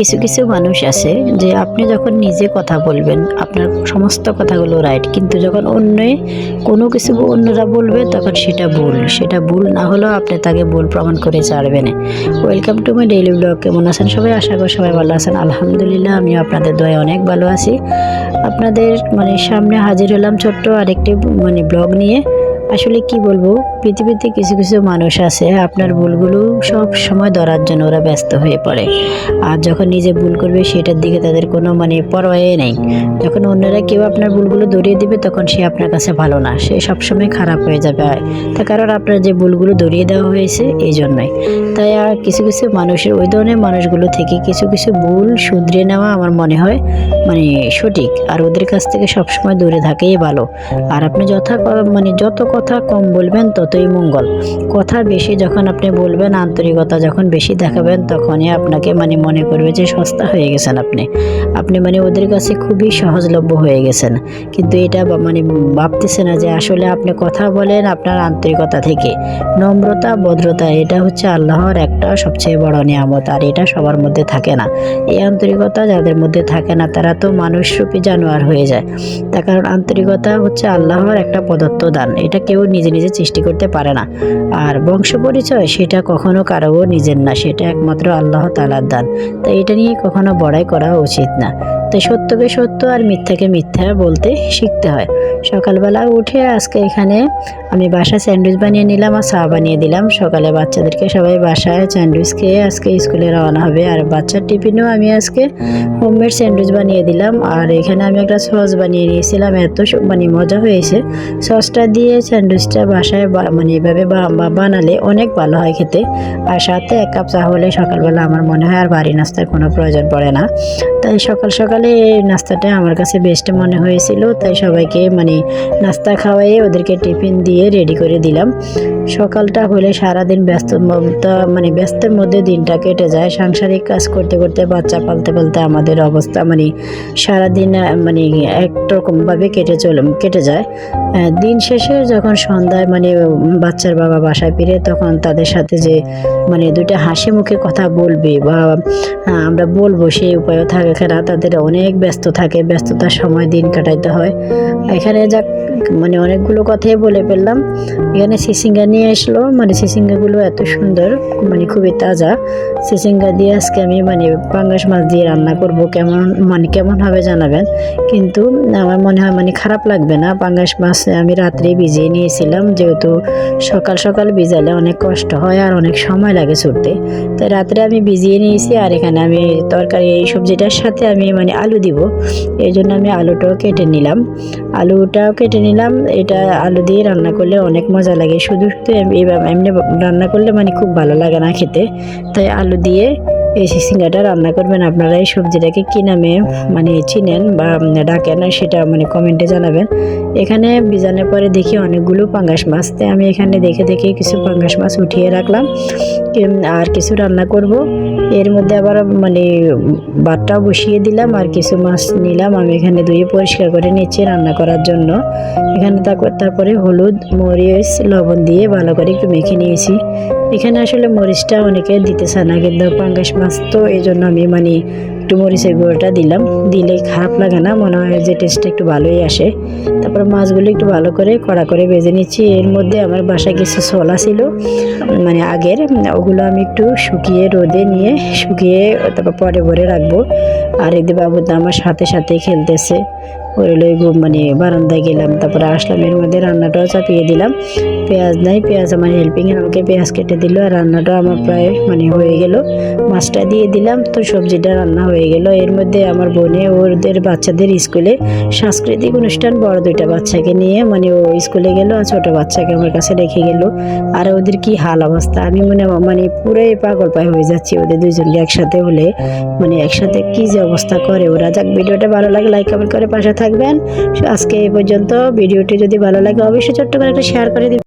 কিছু কিছু মানুষ আছে যে আপনি যখন নিজে কথা বলবেন, আপনার সমস্ত কথাগুলো রাইট কিন্তু যখন অন্য কোনো কিছু অন্যরা বলবে, তখন সেটা ভুল। সেটা ভুল না হলেও আপনি তাকে ভুল প্রমাণ করে ছাড়বেন। Welcome to my daily blog কেমন আছেন সবাই? আশা করি সবাই ভালো আছেন। আলহামদুলিল্লাহ আমি আপনাদের দয়ে অনেক ভালো আছি। আপনাদের মানে সামনে হাজির হলাম ছোট্ট আরেকটি মানে ব্লগ নিয়ে। আসলে কি বলব? পৃথিবীতে কিছু কিছু মানুষ আছে, আপনার ভুলগুলো সব সময় ধরার জন্য ওরা ব্যস্ত হয়ে পড়ে। আর যখন নিজে ভুল করবে, সেটার দিকে তাদের কোনো মানে পরোয়াই নেই। যখন অন্যরা কেউ আপনার ভুলগুলো ধরিয়ে দিবে, তখন সে আপনার কাছে ভালো না। সে সবসময় খারাপ হয়ে যাবে। তার কারণ আপনার যে ভুলগুলো ধরিয়ে দেওয়া হয়েছে, এই জন্যই। তাই আর কিছু কিছু মানুষের, ওই ধরনের মানুষগুলো থেকে কিছু কিছু ভুল শুধরে নেওয়া আমার মনে হয় মানে সঠিক। আর ওদের কাছ থেকে সবসময় দূরে থাকেই ভালো। আর আপনি যথা মানে যত কথা কম বলবেন, ততই মঙ্গল। কথা বেশি যখন আপনি বলবেন, আন্তরিকতা যখন বেশি দেখাবেন, তখনই আপনাকে মানে মনে করবে যে সস্তা হয়ে গেছেন আপনি। আপনি মানে ওদের কাছে খুবই সহজলভ্য হয়ে গেছেন। কিন্তু এটা মানে ভাবতেছে না যে আসলে আপনি কথা বলেন আপনার আন্তরিকতা থেকে। নম্রতা, ভদ্রতা, এটা হচ্ছে আল্লাহর একটা সবচেয়ে বড় নিয়ামত, আর এটা সবার মধ্যে থাকে না। এই আন্তরিকতা যাদের মধ্যে থাকে না, তারা তো মানুষরূপী জানোয়ার হয়ে যায়। তার কারণ আন্তরিকতা হচ্ছে আল্লাহর একটা প্রদত্ত দান। এটা কেউ নিজে নিজে সৃষ্টি করতে পারে না। আর বংশ পরিচয়, সেটা কখনো কারও নিজের না, সেটা একমাত্র আল্লাহ তালার দান। তাই এটা নিয়ে কখনো বড়াই করা উচিত না। তাই সত্যকে সত্য আর মিথ্যাকে মিথ্যা বলতে শিখতে হয়। সকালবেলা উঠে আজকে এখানে আমি বাসায় স্যান্ডউইচ বানিয়ে নিলাম আর চা বানিয়ে দিলাম। সকালে বাচ্চাদেরকে সবাই বাসায় স্যান্ডউইচ খেয়ে আজকে স্কুলে রওনা হবে। আর বাচ্চার টিফিনেও আমি আজকে হোমমেড স্যান্ডউইচ বানিয়ে দিলাম। আর এখানে আমি একটা সস বানিয়ে নিয়েছিলাম। এত মানে মজা হয়েছে। সসটা দিয়ে স্যান্ডউইচটা বাসায় মানে এভাবে বানালে অনেক ভালো হয় খেতে। আর সাথে এক কাপ চা হলে সকালবেলা আমার মনে হয় আর বাড়ি নাস্তার কোনো প্রয়োজন পড়ে না। তাই সকাল সকালে এই নাস্তাটা আমার কাছে বেস্ট মনে হয়েছিল। তাই সবাইকে মানে নাস্তা খাওয়াইয়ে ওদেরকে টিফিন দিয়ে রেডি করে দিলাম। সকালটা হলে সারাদিন ব্যস্ত মানে ব্যস্তের মধ্যে দিনটা কেটে যায়। সাংসারিক কাজ করতে করতে বাচ্চা পালতে পালতে আমাদের অবস্থা মানে সারাদিন মানে একরকমভাবে কেটে চলে কেটে যায়। দিন শেষে যখন সন্ধ্যায় মানে বাচ্চার বাবা বাসায় ফিরে তখন তাদের সাথে যে মানে দুইটা হাসি মুখে কথা বলবে বা আমরা বলব সেই উপায়ও থাকে না। তাদের অনেক ব্যস্ত থাকে, ব্যস্ততার সময় দিন কাটাইতে হয়। এখানে যাক মানে অনেকগুলো কথাই বলে ফেললাম। এখানে সিসিঙ্গা নিয়ে আসলো। মানে সিসিঙ্গাগুলো এত সুন্দর মানে খুবই তাজা। সিসিঙ্গা দিয়ে আজকে আমি মানে পাঙ্গাস মাছ দিয়ে রান্না করব। কেমন মানে কেমন হবে জানাবেন। কিন্তু আমার মনে হয় মানে খারাপ লাগবে না। পাঙ্গাস মাছ আমি রাত্রে ভিজিয়ে নিয়েছিলাম, যেহেতু সকাল সকাল ভিজালে অনেক কষ্ট হয় আর অনেক সময় লাগে ছুটতে। তাই রাত্রে আমি ভিজিয়ে নিয়েছি আর এখানে আমি তরকারি, এই সবজিটার সাথে আমি মানে আলু দিব। এই জন্য আমি আলুটাও কেটে নিলাম। আলুটাও কেটে নিলাম। এটা আলু দিয়ে রান্না করলে অনেক মজা লাগে। শুধু শুধু এম- এমনি রান্না করলে মানে খুব ভালো লাগে না খেতে। তাই আলু দিয়ে এই সিঙ্গাটা রান্না করবেন। আপনারা এই সবজিটাকে কী নামে মানে চিনেন বা ডাকেন, সেটা মানে কমেন্টে জানাবেন। এখানে বিজানের পরে দেখি অনেকগুলো পাঙ্গাস মাছ। তাই আমি এখানে দেখে দেখে কিছু পাঙ্গাস মাছ উঠিয়ে রাখলাম। আর কিছু রান্না করব। এর মধ্যে আবার মানে বাটটাও বসিয়ে দিলাম আর কিছু মাছ নিলাম আমি এখানে ধুয়ে পরিষ্কার করে নিচ্ছি রান্না করার জন্য। এখানে তারপর হলুদ, মরিচ, লবণ দিয়ে ভালো করে একটু মেখে নিয়েছি। এখানে আসলে মরিচটা অনেকে দিতে চায় না, কিন্তু পাঙ্গাস মাছ তো এই জন্য আমি মানে একটু মরিচের গুঁড়োটা দিলাম। দিলে খারাপ লাগে না, মনে হয় যে টেস্টটা একটু ভালোই আসে। তারপর মাছগুলো একটু ভালো করে কড়া করে ভেজে নিচ্ছি। এর মধ্যে আমার বাসায় কিছু ছোলা ছিল মানে আগের, ওগুলো আমি একটু শুকিয়ে রোদে নিয়ে শুকিয়ে তারপর পরে ভরে রাখব। আর একদিন বাবু তো আমার সাথে সাথে খেলতেছে। ওর লই মানে বারান্দায় গেলাম। তারপরে আসলাম, এর মধ্যে রান্নাটাও চাপিয়ে দিলাম। পেঁয়াজ নাই, পেঁয়াজ আমার হেল্পিং আমাকে পেঁয়াজ কেটে দিল আর রান্নাটাও আমার প্রায় মানে হয়ে গেল। মাছটা দিয়ে দিলাম, তো সবজিটা রান্না হয়ে গেল। এর মধ্যে আমার বোনে, ওদের বাচ্চাদের স্কুলে সাংস্কৃতিক অনুষ্ঠান, বড় দুইটা বাচ্চাকে নিয়ে মানে ও স্কুলে গেল আর ছোট বাচ্চাকে আমার কাছে রেখে গেল। আর ওদের কি হাল অবস্থা? আমি মনে মানে পুরোই পাগল পায় হয়ে যাচ্ছি ওদের দুইজনকে একসাথে হলে। মানে একসাথে কি যে অবস্থা করে, ওরা যাক, ভিডিওটা ভালো লাগে লাইক কমেন্ট করে পাশে থাকবেন। আজকে এই পর্যন্ত। ভিডিওটি যদি ভালো লাগে, অবশ্যই ছোট্ট করে একটা শেয়ার করে দিবেন।